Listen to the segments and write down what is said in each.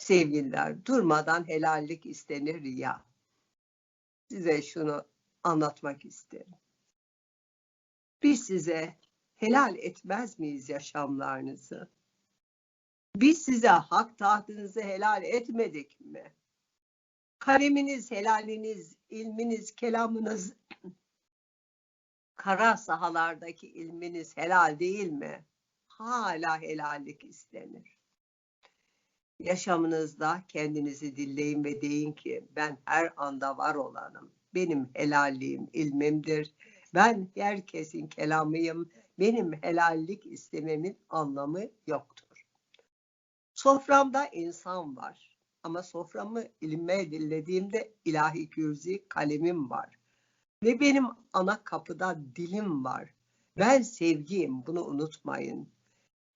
Sevgililer durmadan helallik istenir ya. Size şunu anlatmak isterim. Biz size helal etmez miyiz yaşamlarınızı? Biz size hak tahtınızı helal etmedik mi? Kaleminiz, helaliniz, ilminiz, kelamınız, kara sahalardaki ilminiz helal değil mi? Hala helallik istenir. Yaşamınızda kendinizi dilleyin ve deyin ki ben her anda var olanım. Benim helalliğim ilmimdir. Ben herkesin kelamıyım. Benim helallik istememin anlamı yoktur. Soframda insan var. Ama soframı ilme dillediğimde ilahi kürzi kalemim var. Ve benim ana kapıda dilim var. Ben sevgiyim bunu unutmayın.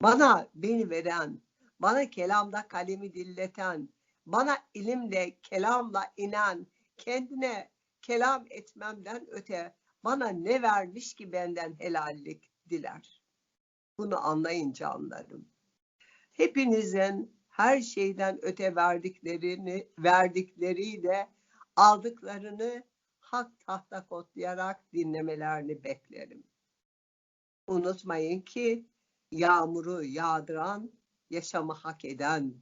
Bana beni veren, bana kelamda kalemi dilleten, bana ilimle, kelamla inen, kendine kelam etmemden öte bana ne vermiş ki benden helallik diler. Bunu anlayın canlarım. Hepinizin her şeyden öte verdiklerini, verdikleriyle aldıklarını hak tahta kodlayarak dinlemelerini beklerim. Unutmayın ki yağmuru yağdıran, yaşamı hak eden,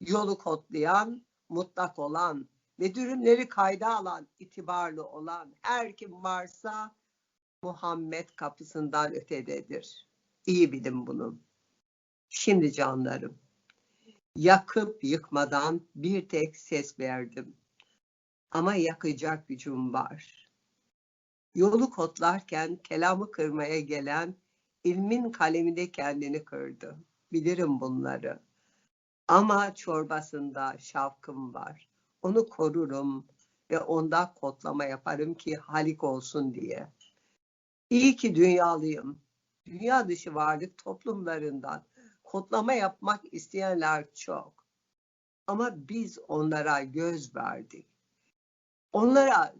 yolu kodlayan, mutlak olan ve dürümleri kayda alan, itibarlı olan her kim varsa Muhammed kapısından ötededir. İyi bilin bunu. Şimdi canlarım, yakıp yıkmadan bir tek ses verdim. Ama yakacak gücüm var. Yolu kotlarken kelamı kırmaya gelen ilmin kaleminde kendini kırdı. Bilirim bunları. Ama çorbasında şavkım var. Onu korurum ve onda kodlama yaparım ki halik olsun diye. İyi ki dünyalıyım. Dünya dışı varlık toplumlarından kodlama yapmak isteyenler çok. Ama biz onlara göz verdik. Onlara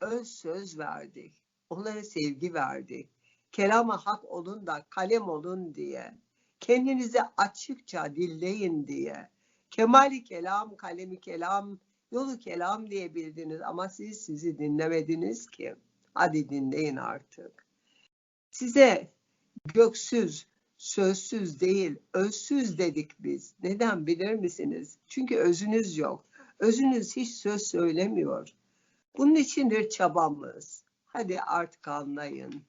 öz söz verdik. Onlara sevgi verdik. Kelama hak olun da kalem olun diye. Kendinizi açıkça dilleyin diye. Kemali kelam, kalemi kelam, yolu kelam diye bildiniz ama siz sizi dinlemediniz ki. Hadi dinleyin artık. Size göksüz, sözsüz değil, özsüz dedik biz. Neden bilir misiniz? Çünkü özünüz yok. Özünüz hiç söz söylemiyor. Bunun içindir çabamız. Hadi artık anlayın.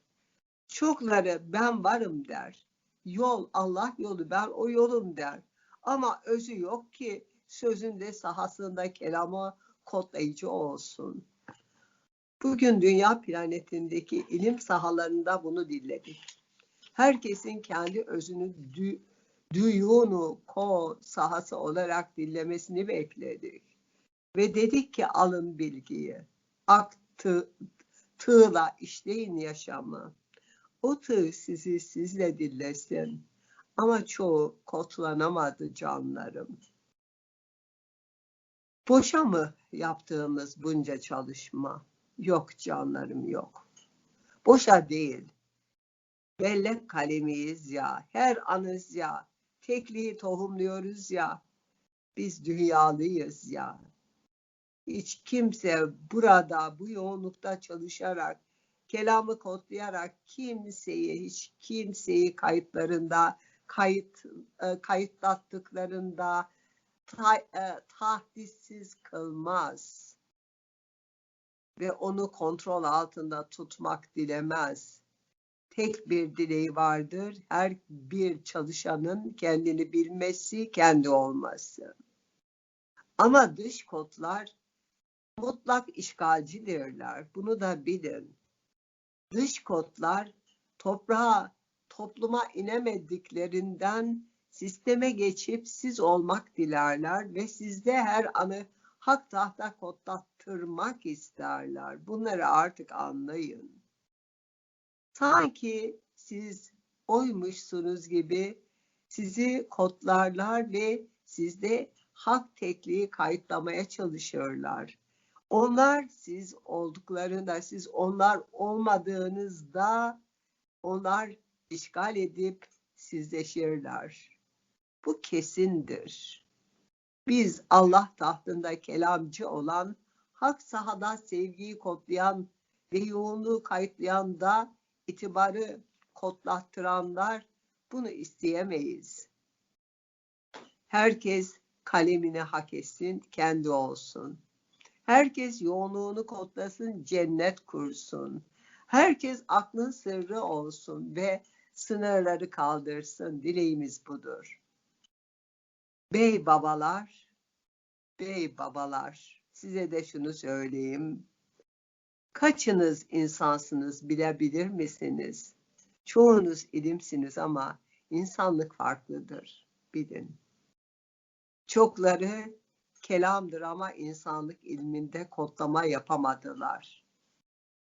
Çokları ben varım der. Yol Allah yolu ben o yolum der. Ama özü yok ki sözünde sahasında kelama kodlayıcı olsun. Bugün dünya planetindeki ilim sahalarında bunu dinledik. Herkesin kendi özünü dü, düyunu ko sahası olarak dinlemesini bekledik. Ve dedik ki alın bilgiyi. Aktı, tığla işleyin yaşamı. O tığ sizi sizle dillesin. Ama çoğu kodlanamadı canlarım. Boşa mı yaptığımız bunca çalışma? Yok canlarım yok. Boşa değil. Bellek kalemiyiz ya, her anız ya, tekliği tohumluyoruz ya, biz dünyalıyız ya. Hiç kimse burada bu yoğunlukta çalışarak, kelamı kodlayarak kimseyi, hiç kimseyi kayıtlarında, kayıt e, kayıtlattıklarında ta, e, tahdissiz kılmaz ve onu kontrol altında tutmak dilemez. Tek bir dileği vardır. Her bir çalışanın kendini bilmesi, kendi olması. Ama dış kodlar mutlak işgalcidirler. Bunu da bilin. Dış kodlar toprağa, topluma inemediklerinden sisteme geçip siz olmak dilerler ve sizde her anı hak tahta kodlattırmak isterler. Bunları artık anlayın. Sanki siz oymuşsunuz gibi sizi kodlarlar ve sizde hak tekliği kayıtlamaya çalışıyorlar. Onlar siz olduklarında, siz onlar olmadığınızda onlar işgal edip sizleşirler. Bu kesindir. Biz Allah tahtında kelamcı olan, hak sahada sevgiyi kodlayan ve yoğunluğu kayıtlayan da itibarı kodlattıranlar bunu isteyemeyiz. Herkes kalemini hak etsin, kendi olsun. Herkes yoğunluğunu kodlasın, cennet kursun. Herkes aklın sırrı olsun ve sınırları kaldırsın. Dileğimiz budur. Bey babalar, bey babalar, size de şunu söyleyeyim. Kaçınız insansınız bilebilir misiniz? Çoğunuz ilimsiniz ama insanlık farklıdır, bilin. Çokları kelamdır ama insanlık ilminde kodlama yapamadılar.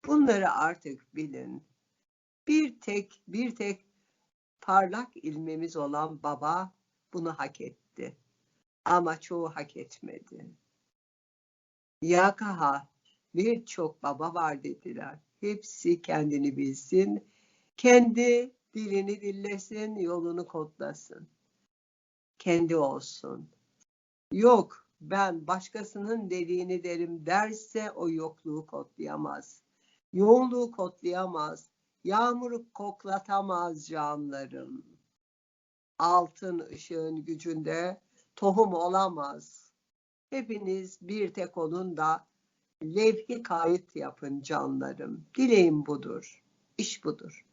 Bunları artık bilin. Bir tek bir tek parlak ilmimiz olan baba bunu hak etti. Ama çoğu hak etmedi. Yakaha birçok baba var dediler. Hepsi kendini bilsin, kendi dilini dillesin, yolunu kodlasın. Kendi olsun. Yok, ben başkasının dediğini derim derse o yokluğu kodlayamaz. Yoğunluğu kodlayamaz. Yağmuru koklatamaz canlarım. Altın ışığın gücünde tohum olamaz. Hepiniz bir tek olun da levhi kayıt yapın canlarım. Dileğim budur. İş budur.